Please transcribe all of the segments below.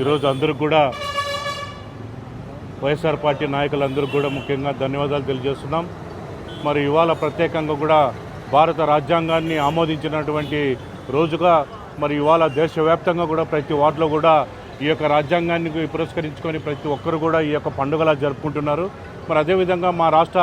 ఈరోజు అందరూ కూడా వైఎస్ఆర్ పార్టీ నాయకులందరికీ కూడా ముఖ్యంగా ధన్యవాదాలు తెలియజేస్తున్నాం. మరి ఇవాళ ప్రత్యేకంగా కూడా భారత రాజ్యాంగాన్ని ఆమోదించినటువంటి రోజుగా మరి ఇవాళ దేశవ్యాప్తంగా కూడా ప్రతి వార్డులో కూడా ఈ యొక్క రాజ్యాంగాన్ని పురస్కరించుకొని ప్రతి ఒక్కరు కూడా ఈ యొక్క పండుగలా జరుపుకుంటున్నారు. మరి అదేవిధంగా మా రాష్ట్ర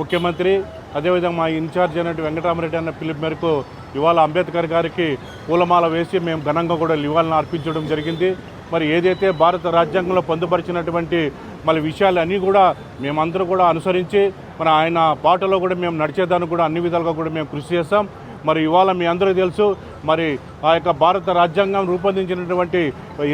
ముఖ్యమంత్రి అదేవిధంగా మా ఇన్ఛార్జ్ అయినటువంటి వెంకటరామరెడ్డి అన్న పిలుపు మేరకు ఇవాళ అంబేద్కర్ గారికి పూలమాల వేసి మేము ఘనంగా కూడా నివాళులను అర్పించడం జరిగింది. మరి ఏదైతే భారత రాజ్యాంగంలో పొందుపరిచినటువంటి మరి విషయాలన్నీ కూడా మేమందరూ కూడా అనుసరించి మరి ఆయన పాటలో కూడా మేము నడిచేదానికి కూడా అన్ని విధాలుగా కూడా మేము కృషి చేస్తాం. మరి ఇవాళ మీ అందరూ తెలుసు మరి ఆ యొక్క భారత రాజ్యాంగం రూపొందించినటువంటి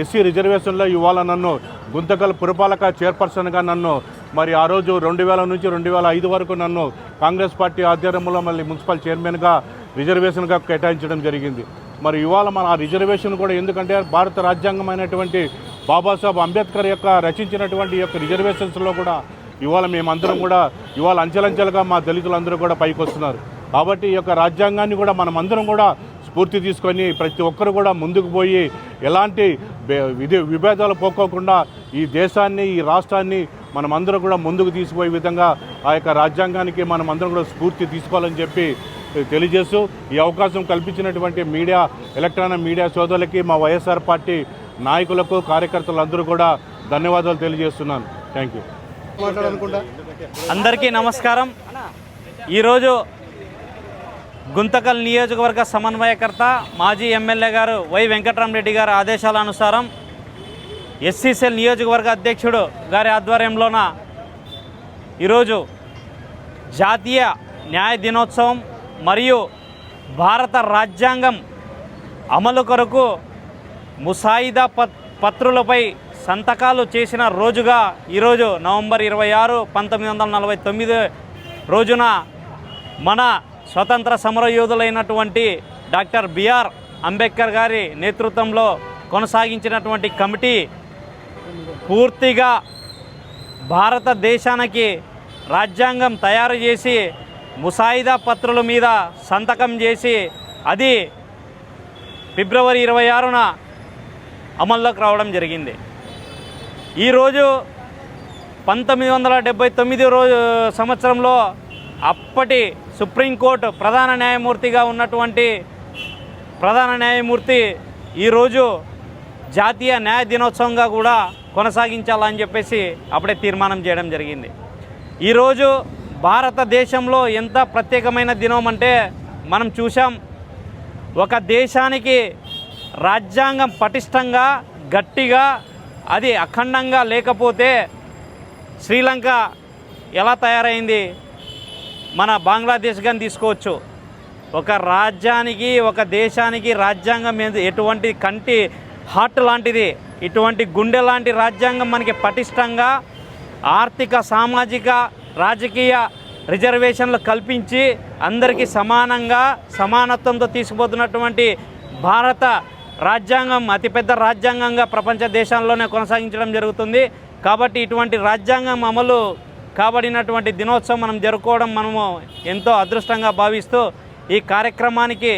ఎస్సీ రిజర్వేషన్లో ఇవాళ నన్ను గుంతకల్ పురపాలక చైర్పర్సన్గా నన్ను మరి ఆ రోజు రెండు వేల నుంచి రెండు వేల ఐదు వరకు నన్ను కాంగ్రెస్ పార్టీ ఆధ్వర్యంలో మళ్ళీ మున్సిపల్ చైర్మన్గా రిజర్వేషన్గా కేటాయించడం జరిగింది. మరి ఇవాళ మన ఆ రిజర్వేషన్ కూడా ఎందుకంటే భారత రాజ్యాంగమైనటువంటి బాబాసాహెబ్ అంబేద్కర్ యొక్క రచించినటువంటి యొక్క రిజర్వేషన్స్లో కూడా ఇవాళ మేమందరం కూడా ఇవాళ అంచెలంచెలుగా మా దళితులందరూ కూడా పైకి వస్తున్నారు. కాబట్టి ఈ యొక్క రాజ్యాంగాన్ని కూడా మనమందరం కూడా స్ఫూర్తి తీసుకొని ప్రతి ఒక్కరు కూడా ముందుకు పోయి ఎలాంటి బే- విభేదాలు పోకోకుండా ఈ దేశాన్ని ఈ రాష్ట్రాన్ని మనమందరం కూడా ముందుకు తీసుకుపోయే విధంగా ఆ యొక్క రాజ్యాంగానికి మనమందరం కూడా స్ఫూర్తి తీసుకోవాలని చెప్పి తెలియజేస్తూ ఈ అవకాశం కల్పించినటువంటి మీడియా ఎలక్ట్రానిక్ మీడియా సోదరులకి మా వైఎస్ఆర్ పార్టీ నాయకులకు కార్యకర్తలందరూ కూడా ధన్యవాదాలు తెలియజేస్తున్నాను. థ్యాంక్ యూ అందరికీ నమస్కారం. ఈరోజు గుంతకల్ నియోజకవర్గ సమన్వయకర్త మాజీ ఎమ్మెల్యే గారు వై వెంకటరామరెడ్డి గారి ఆదేశాల అనుసారం ఎస్సీసెల్ నియోజకవర్గ అధ్యక్షుడు గారి ఆధ్వర్యంలోన ఈరోజు జాతీయ న్యాయ దినోత్సవం మరియు భారత రాజ్యాంగం అమలు కొరకు ముసాయిదా పత్ పత్రులపై సంతకాలు చేసిన రోజుగా ఈరోజు నవంబర్ ఇరవై ఆరు పంతొమ్మిది వందల నలభై తొమ్మిది రోజున మన స్వతంత్ర సమరయోధులైనటువంటి డాక్టర్ బిఆర్ అంబేద్కర్ గారి నేతృత్వంలో కొనసాగించినటువంటి కమిటీ పూర్తిగా భారతదేశానికి రాజ్యాంగం తయారు చేసి ముసాయిదా పత్రుల మీద సంతకం చేసి అది ఫిబ్రవరి ఇరవై ఆరున అమల్లోకి రావడం జరిగింది. ఈరోజు పంతొమ్మిది వందల డెబ్బై తొమ్మిది రోజు సంవత్సరంలో అప్పటి సుప్రీంకోర్టు ప్రధాన న్యాయమూర్తిగా ఉన్నటువంటి ప్రధాన న్యాయమూర్తి ఈరోజు జాతీయ న్యాయ దినోత్సవంగా కూడా కొనసాగించాలని చెప్పేసి అప్పుడే తీర్మానం చేయడం జరిగింది. ఈరోజు భారతదేశంలో ఎంత ప్రత్యేకమైన దినం అంటే మనం చూసాం ఒక దేశానికి రాజ్యాంగం పటిష్టంగా గట్టిగా అది అఖండంగా లేకపోతే శ్రీలంక ఎలా తయారైంది? మన బంగ్లాదేశ్ కానీ తీసుకోవచ్చు. ఒక రాజ్యానికి ఒక దేశానికి రాజ్యాంగం ఎటువంటి కంటి హార్ట్ లాంటిది ఇటువంటి గుండె లాంటి రాజ్యాంగం మనకి పటిష్టంగా ఆర్థిక సామాజిక రాజకీయ రిజర్వేషన్లు కల్పించి అందరికీ సమానంగా సమానత్వంతో తీసుకుపోతున్నటువంటి భారత రాజ్యాంగం అతిపెద్ద రాజ్యాంగంగా ప్రపంచ దేశాల్లోనే కొనసాగించడం జరుగుతుంది. కాబట్టి ఇటువంటి రాజ్యాంగం అమలు కాబడినటువంటి దినోత్సవం మనం జరుపుకోవడం మనము ఎంతో అదృష్టంగా భావిస్తూ ఈ కార్యక్రమానికి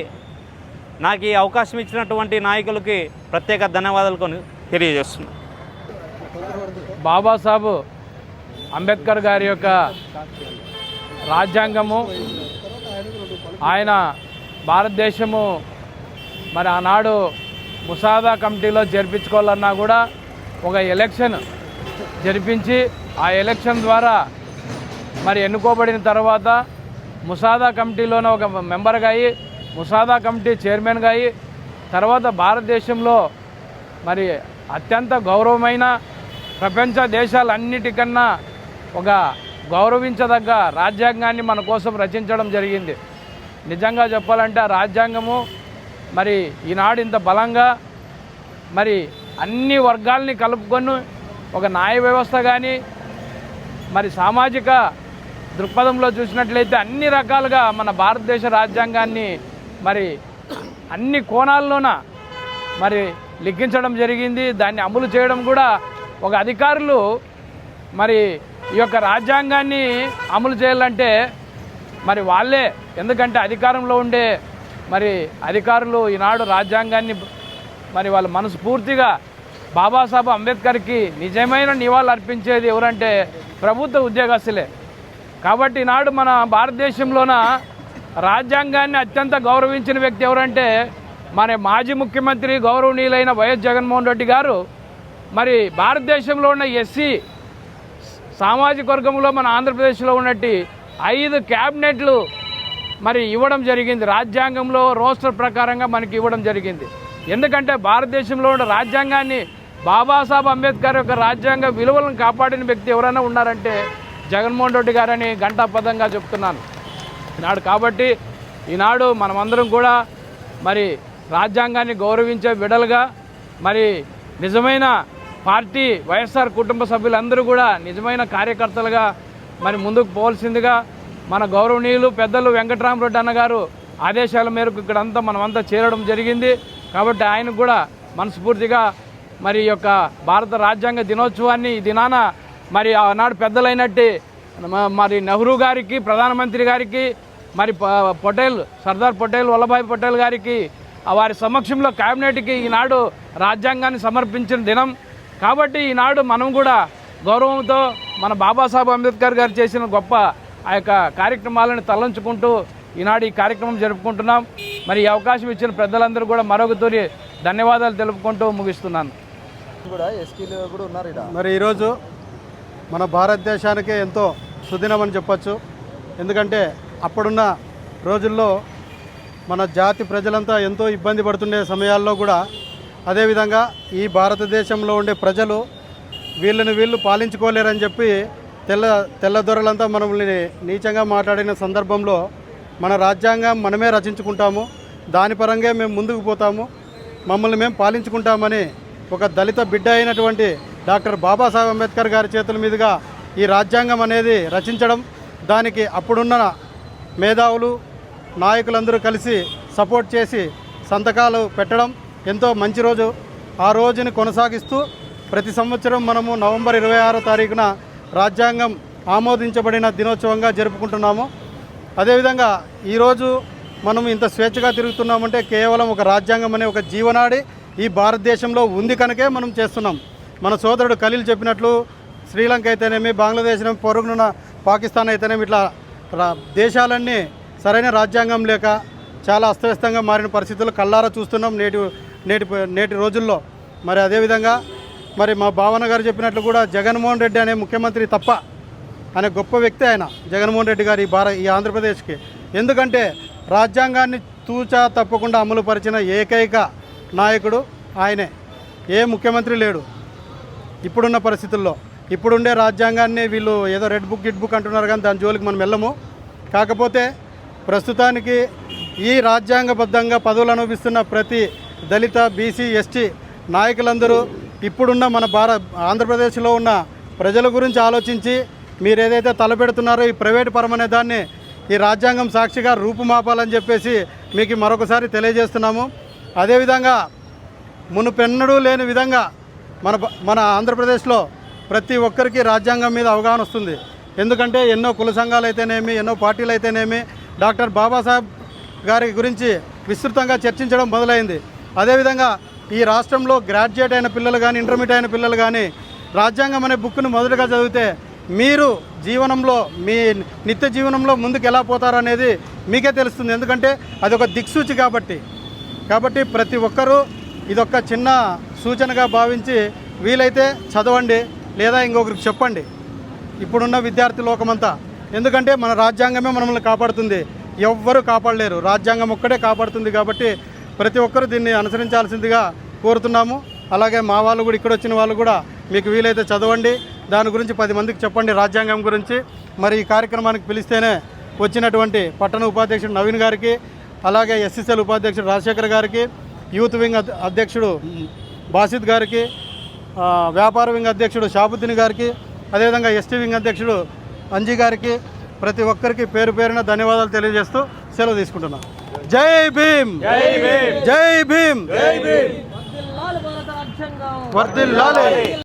నాకు ఈ అవకాశం ఇచ్చినటువంటి నాయకులకి ప్రత్యేక ధన్యవాదాలు కొని తెలియజేస్తున్నాను. బాబాసాబు అంబేద్కర్ గారి యొక్క రాజ్యాంగము ఆయన భారతదేశము మరి ఆనాడు ముసాదా కమిటీలో జరిపించుకోవాలన్నా కూడా ఒక ఎలక్షన్ జరిపించి ఆ ఎలక్షన్ ద్వారా మరి ఎన్నుకోబడిన తర్వాత ముసాదా కమిటీలోనే ఒక మెంబర్గా అయ్యి ముసాదా కమిటీ చైర్మన్గా అయ్యి తర్వాత భారతదేశంలో మరి అత్యంత గౌరవమైన ప్రపంచ దేశాలన్నిటికన్నా ఒక గౌరవించదగ్గ రాజ్యాంగాన్ని మన కోసం రచించడం జరిగింది. నిజంగా చెప్పాలంటే ఆ రాజ్యాంగము మరి ఈనాడు ఇంత బలంగా మరి అన్ని వర్గాల్ని కలుపుకొని ఒక న్యాయ వ్యవస్థ కానీ మరి సామాజిక దృక్పథంలో చూసినట్లయితే అన్ని రకాలుగా మన భారతదేశ రాజ్యాంగాన్ని మరి అన్ని కోణాల్లోన మరి లిఖించడం జరిగింది. దాన్ని అమలు చేయడం కూడా ఒక అధికారులు మరి ఈ యొక్క రాజ్యాంగాన్ని అమలు చేయాలంటే మరి వాళ్ళే ఎందుకంటే అధికారంలో ఉండే మరి అధికారులు ఈనాడు రాజ్యాంగాన్ని మరి వాళ్ళ మనస్ఫూర్తిగా బాబాసాహెబ్ అంబేద్కర్కి నిజమైన నివాళులు అర్పించేది ఎవరంటే ప్రభుత్వ ఉద్యోగస్తులే. కాబట్టి ఈనాడు మన భారతదేశంలోన రాజ్యాంగాన్ని అత్యంత గౌరవించిన వ్యక్తి ఎవరంటే మన మాజీ ముఖ్యమంత్రి గౌరవనీయులైన వైఎస్ జగన్మోహన్ రెడ్డి గారు మరి భారతదేశంలో ఉన్న ఎస్సీ సామాజిక వర్గంలో మన ఆంధ్రప్రదేశ్లో ఉన్నట్టు ఐదు క్యాబినెట్లు మరి ఇవ్వడం జరిగింది. రాజ్యాంగంలో రోస్టర్ ప్రకారంగా మనకి ఇవ్వడం జరిగింది. ఎందుకంటే భారతదేశంలో ఉన్న రాజ్యాంగాన్ని బాబాసాహెబ్ అంబేద్కర్ యొక్క రాజ్యాంగ విలువలను కాపాడిన వ్యక్తి ఎవరైనా ఉన్నారంటే జగన్మోహన్ రెడ్డి గారని గంటాపదంగా చెప్తున్నాను. ఈనాడు కాబట్టి ఈనాడు మనమందరం కూడా మరి రాజ్యాంగాన్ని గౌరవించే విడలుగా మరి నిజమైన పార్టీ వైఎస్ఆర్ కుటుంబ సభ్యులందరూ కూడా నిజమైన కార్యకర్తలుగా మరి ముందుకు పోవాల్సిందిగా మన గౌరవనీయులు పెద్దలు వెంకటరామరెడ్డి అన్న గారు ఆదేశాల మేరకు ఇక్కడంతా మనమంతా చేరడం జరిగింది. కాబట్టి ఆయనకు కూడా మనస్ఫూర్తిగా మరి యొక్క భారత రాజ్యాంగ దినోత్సవాన్ని ఈ దినాన మరి ఆనాడు పెద్దలైనట్టి మ- మరి నెహ్రూ గారికి ప్రధానమంత్రి గారికి మరి పటేల్ సర్దార్ పటేల్ వల్లభాయ్ పటేల్ గారికి వారి సమక్షంలో కేబినెట్కి ఈనాడు రాజ్యాంగాన్ని సమర్పించిన దినం. కాబట్టి ఈనాడు మనం కూడా గౌరవంతో మన బాబాసాహెబ్ అంబేద్కర్ గారు చేసిన గొప్ప ఆ యొక్క కార్యక్రమాలను తలంచుకుంటూ ఈనాడు ఈ కార్యక్రమం జరుపుకుంటున్నాం. మరి ఈ అవకాశం ఇచ్చిన పెద్దలందరూ కూడా మరొక తూరి ధన్యవాదాలు తెలుపుకుంటూ ముగిస్తున్నాను. కూడా ఎస్టీలు కూడా ఉన్నారు ఇక్కడ మరి ఈరోజు మన భారతదేశానికే ఎంతో సుదినమని చెప్పొచ్చు. ఎందుకంటే అప్పుడున్న రోజుల్లో మన జాతి ప్రజలంతా ఎంతో ఇబ్బంది పడుతుండే సమయాల్లో కూడా అదేవిధంగా ఈ భారతదేశంలో ఉండే ప్రజలు వీళ్ళని వీళ్ళు పాలించుకోలేరని చెప్పి తెల్ల తెల్లదొరలంతా మనల్ని నీచంగా మాట్లాడిన సందర్భంలో మన రాజ్యాంగం మనమే రచించుకుంటాము. దాని పరంగా మేము ముందుకు పోతాము. మమ్మల్ని మేము పాలించుకుంటామని ఒక దళిత బిడ్డ అయినటువంటి డాక్టర్ బాబాసాహెబ్ అంబేద్కర్ గారి చేతుల మీదుగా ఈ రాజ్యాంగం అనేది రచించడం దానికి అప్పుడున్న మేధావులు నాయకులందరూ కలిసి సపోర్ట్ చేసి సంతకాలు పెట్టడం ఎంతో మంచి రోజు. ఆ రోజుని కొనసాగిస్తూ ప్రతి సంవత్సరం మనము నవంబర్ ఇరవై ఆరో తారీఖున రాజ్యాంగం ఆమోదించబడిన దినోత్సవంగా జరుపుకుంటున్నాము. అదేవిధంగా ఈరోజు మనం ఇంత స్వేచ్ఛగా తిరుగుతున్నామంటే కేవలం ఒక రాజ్యాంగం అనే ఒక జీవనాడి ఈ భారతదేశంలో ఉంది కనుకే మనం చేస్తున్నాం. మన సోదరుడు ఖలీల్ చెప్పినట్లు శ్రీలంక అయితేనేమి బంగ్లాదేశ్ పొరుగునున్న పాకిస్తాన్ అయితేనేమి ఇట్లా రా- దేశాలన్నీ సరైన రాజ్యాంగం లేక చాలా అస్తవ్యస్తంగా మారిన పరిస్థితులు కళ్ళారా చూస్తున్నాం. నేటి నేటి నేటి రోజుల్లో. మరి అదేవిధంగా మరి మా భావన గారు చెప్పినట్లు కూడా జగన్మోహన్ రెడ్డి అనే ముఖ్యమంత్రి తప్ప అనే గొప్ప వ్యక్తి ఆయన జగన్మోహన్ రెడ్డి గారు ఈ భారత ఈ ఆంధ్రప్రదేశ్కి. ఎందుకంటే రాజ్యాంగాన్ని తూచా తప్పకుండా అమలు పరిచిన ఏకైక నాయకుడు ఆయనే. ఏ ముఖ్యమంత్రి లేడు. ఇప్పుడున్న పరిస్థితుల్లో. ఇప్పుడుండే రాజ్యాంగాన్ని వీళ్ళు ఏదో రెడ్ బుక్ గిడ్ బుక్ అంటున్నారు కానీ దాని జోలికి మనం వెళ్ళము. కాకపోతే ప్రస్తుతానికి ఈ రాజ్యాంగబద్ధంగా పదవులు అనుభవిస్తున్న ప్రతి దళిత బీసీ ఎస్టీ నాయకులందరూ ఇప్పుడున్న మన భారత ఆంధ్రప్రదేశ్లో ఉన్న ప్రజల గురించి ఆలోచించి మీరు ఏదైతే తలపెడుతున్నారో ఈ ప్రైవేట్ పరమనే దాన్ని ఈ రాజ్యాంగం సాక్షిగా రూపుమాపాలని చెప్పేసి మీకు మరొకసారి తెలియజేస్తున్నాము. అదేవిధంగా మునుపెన్నడూ లేని విధంగా మన మన ఆంధ్రప్రదేశ్లో ప్రతి ఒక్కరికి రాజ్యాంగం మీద అవగాహన వస్తుంది. ఎందుకంటే ఎన్నో కుల సంఘాలు అయితేనేమి ఎన్నో పార్టీలు అయితేనేమి డాక్టర్ బాబాసాహెబ్ గారి గురించి విస్తృతంగా చర్చించడం మొదలైంది. అదేవిధంగా ఈ రాష్ట్రంలో గ్రాడ్యుయేట్ అయిన పిల్లలు కానీ ఇంటర్మీడియట్ అయిన పిల్లలు కానీ రాజ్యాంగం అనే బుక్ను మొదటగా చదివితే మీరు జీవనంలో మీ నిత్య జీవనంలో ముందుకు ఎలా పోతారనేది మీకే తెలుస్తుంది. ఎందుకంటే అది ఒక దిక్సూచి కాబట్టి. కాబట్టి ప్రతి ఒక్కరూ ఇదొక చిన్న సూచనగా భావించి వీలైతే చదవండి లేదా ఇంకొకరికి చెప్పండి. ఇప్పుడున్న విద్యార్థి లోకమంతా. ఎందుకంటే మన రాజ్యాంగమే మనల్ని కాపాడుతుంది. ఎవ్వరూ కాపాడలేరు. రాజ్యాంగం ఒక్కడే కాపాడుతుంది కాబట్టి ప్రతి ఒక్కరూ దీన్ని అనుసరించాల్సిందిగా కోరుతున్నాము. అలాగే మా వాళ్ళు కూడా ఇక్కడ వచ్చిన వాళ్ళు కూడా మీకు వీలైతే చదవండి. దాని గురించి పది మందికి చెప్పండి రాజ్యాంగం గురించి. మరి ఈ కార్యక్రమానికి పిలిస్తేనే వచ్చినటువంటి పట్టణ ఉపాధ్యక్షుడు నవీన్ గారికి అలాగే ఎస్ఎస్ఎల్ ఉపాధ్యక్షుడు రాజశేఖర్ గారికి యూత్ వింగ్ అధ్యక్షుడు బాసిద్ గారికి వ్యాపార వింగ్ అధ్యక్షుడు షాబుద్దీన్ గారికి అదేవిధంగా ఎస్టీ వింగ్ అధ్యక్షుడు అంజీ గారికి ప్రతి ఒక్కరికి పేరు పేరున ధన్యవాదాలు తెలియజేస్తూ సెలవు తీసుకుంటున్నాను. జై భీమ్ జై భీమ్ జై భీమ్ వర్ధిల్లాలి